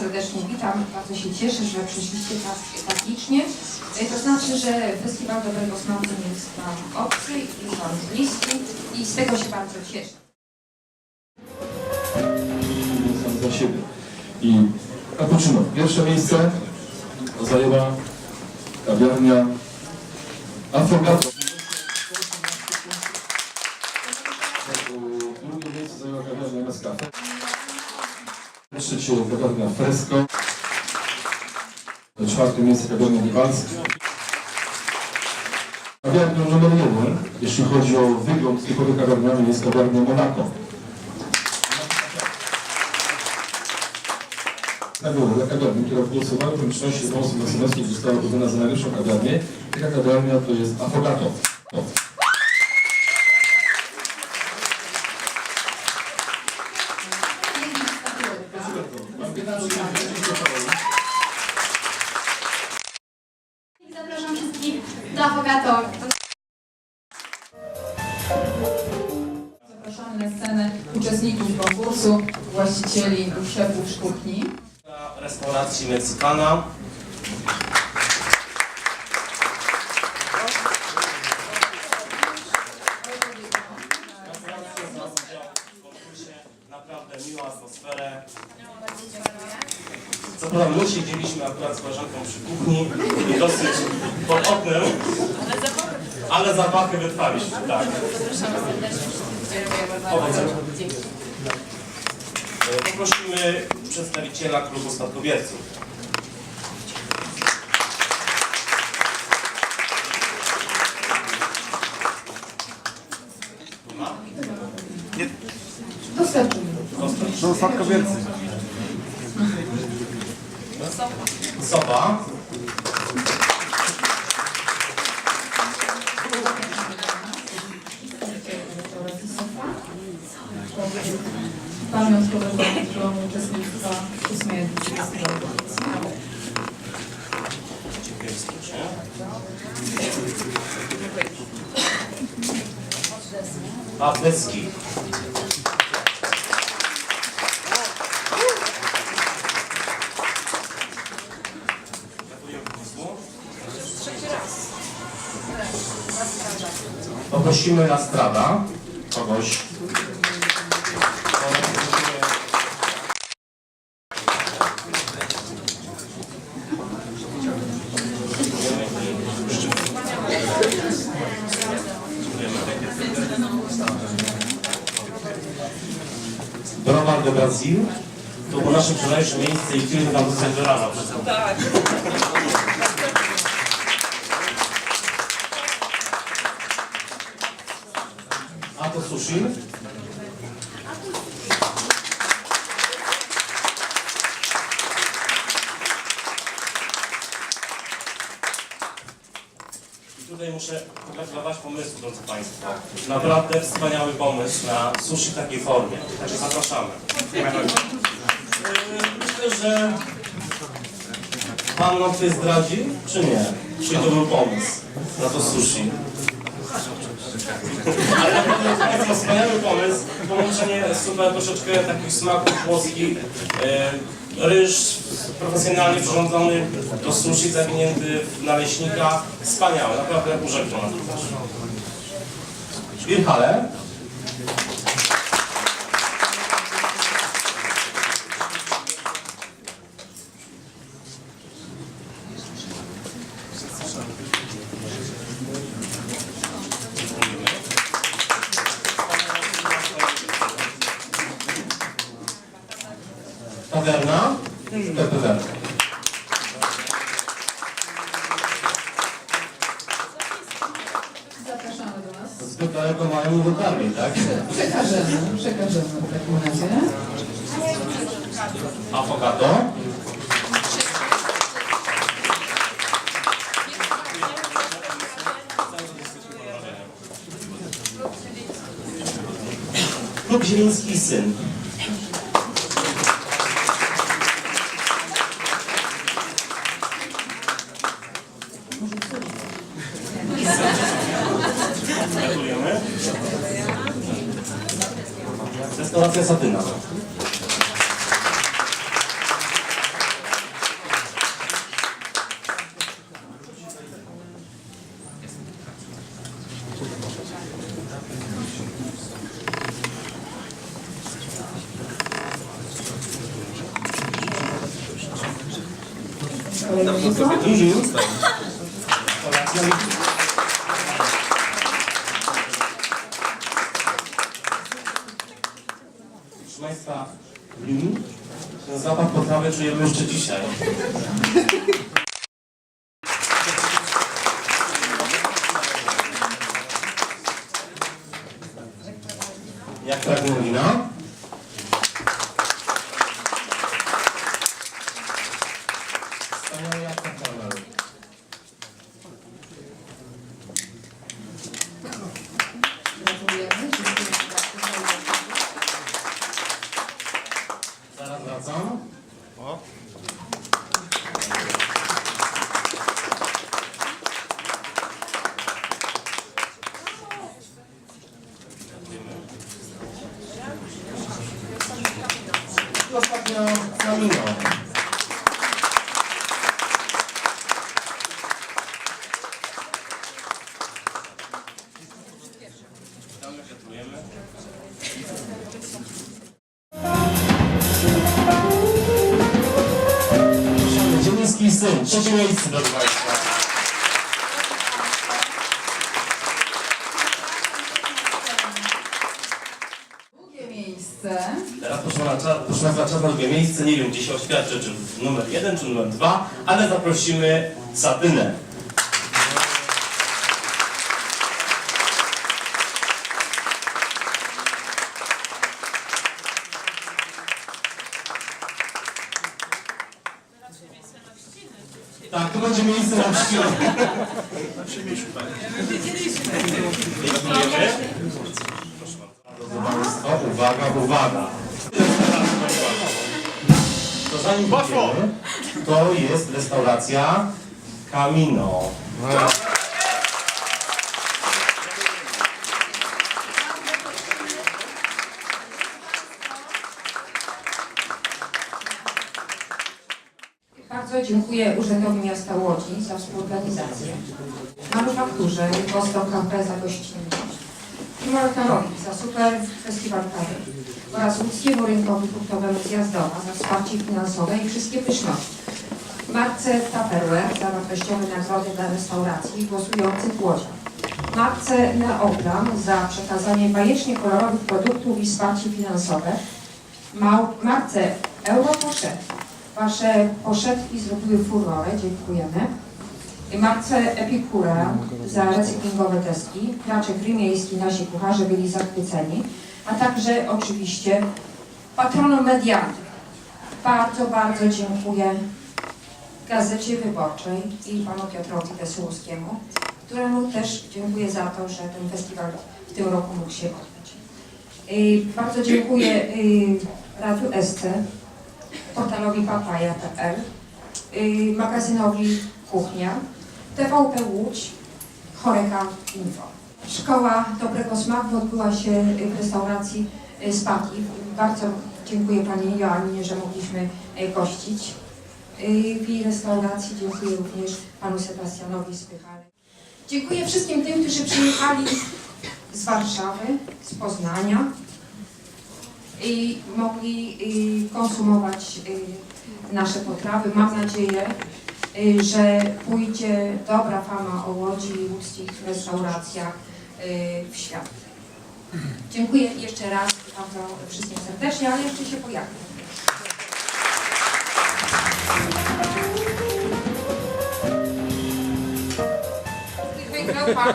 serdecznie witam. Bardzo się cieszę, że przyszliście tak, tak licznie. E, To znaczy, że Festiwal Dobrego Smaku jest Wam obcy i Wam bliski i z tego się bardzo cieszę. sam za siebie. I cappuccino. Pierwsze miejsce zajęła kawiarnia Affogato. Drugie miejsce zajęła kawiarnia Nescafe. Trzecie kawiarnia Fresco. Czwarte miejsce kawiarnia Nibalsk. Kawiarnią numer jeden, jeśli chodzi o wygląd typowy kawiarniany, jest kawiarnia Monaco. Nagroda dla kawiarni, która w głosowaniu publiczności w osób SMS-ów została wybrana za najlepszą kawiarnię. Taka kawiarnia to jest Affogato. Do Afogato. Zapraszamy na scenę uczestników konkursu, właścicieli szefów sztuki. restauracji Meksykana. Naprawdę miła atmosferę. Co prawda my siedzieliśmy akurat z koleżanką przy kuchni i dosyć pod oknem, ale zapachy wytrwaliśmy, tak. Powodzenia. Poprosimy przedstawiciela klubu spadkobierców. Dostarczymy. No, spadkobiercy. Soba. Pamiątkowe program uczestnictwa 8 edycji. Pawlecki. Poprosimy na strada kogoś. Browar do Brazil. To było nasze wczorajsze miejsce i chcieliśmy tam do rana. Tak. A to sushi. Muszę pogratulować pomysłu, drodzy Państwo. Naprawdę wspaniały pomysł na sushi w takiej formie. Także zapraszamy. Yy, Myślę, że Pan nam coś zdradzi, czy nie? Czy to był pomysł na to sushi? Ale naprawdę wspaniały pomysł. Połączenie super troszeczkę takich smaków włoskich. Ryż profesjonalnie przyrządzony do sushi, zawinięty w naleśnika. Wspaniałe, naprawdę urzekło nas. Wirhale. Tawerna. Tawerna. Zapraszamy do nas. Zbyt daleko mają dotarli, tak? Przekażemy, przekażemy w takim razie. Affogato. Klub Zieliński Syn. Patrycja Zadyna. Dobrze, to sobie ten zapach potrawy czujemy jeszcze dzisiaj. Jak pragnie wina? Wspaniałe jak karamel. Gratulujemy. Dziękuję bardzo. Zaraz wracam. I ostatnio Camino. Gratulujemy. Syn, trzecie miejsce, proszę Państwa. Drugie miejsce Teraz proszę, na, cza- proszę Państwa, czas na drugie miejsce. Nie wiem, gdzie się oświadczy, czy numer jeden, czy numer dwa, ale zaprosimy Satynę. Tak, to będzie miejsce na trzcinę. Gratulujemy. Idziemy, to jest restauracja Camino. Bardzo dziękuję Urzędowi Miasta Łodzi za współorganizację, Manufakturze Vostok Cafe za gościnność. I Martanowi za super festiwal kawy oraz Łódzkiemu Rynkowi Fruktowemu Zjazdowa za wsparcie finansowe i wszystkie pyszności. Marce Tupperware za wartościowe nagrody dla restauracji głosujących w Łodziach. Marce Neoplan za przekazanie bajecznie kolorowych produktów i wsparcie finansowe. Marce Europoszet Wasze poszedki zrobiły furorę, dziękujemy. Marce Epikura za recyklingowe deski, Kraczek Grymiejski, nasi kucharze byli zachwyceni, a także oczywiście patronom medialnym. Bardzo, bardzo dziękuję Gazecie Wyborczej i panu Piotrowi Wesołowskiemu, któremu też dziękuję za to, że ten festiwal w tym roku mógł się odbyć. Y, Bardzo dziękuję y, Radiu Esce, portalowi papaja.pl, y, magazynowi Kuchnia, TVP Łódź, Choreka Info. Szkoła Dobrego Smaku odbyła się w restauracji y, Spaki. Bardzo dziękuję Pani Joannie, że mogliśmy y, gościć y, w jej restauracji. Dziękuję również Panu Sebastianowi Spychale. Dziękuję wszystkim tym, którzy przyjechali z Warszawy, z Poznania, i mogli konsumować nasze potrawy. Mam nadzieję, że pójdzie dobra fama o Łodzi i łódzkich restauracjach w świat. Dziękuję jeszcze raz bardzo wszystkim serdecznie, ale jeszcze się pojawię. Wygrał pan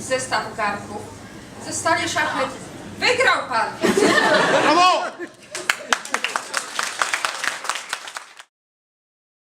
zestaw garnków. Ze stali szachmat. Wygrał pan! Brawo!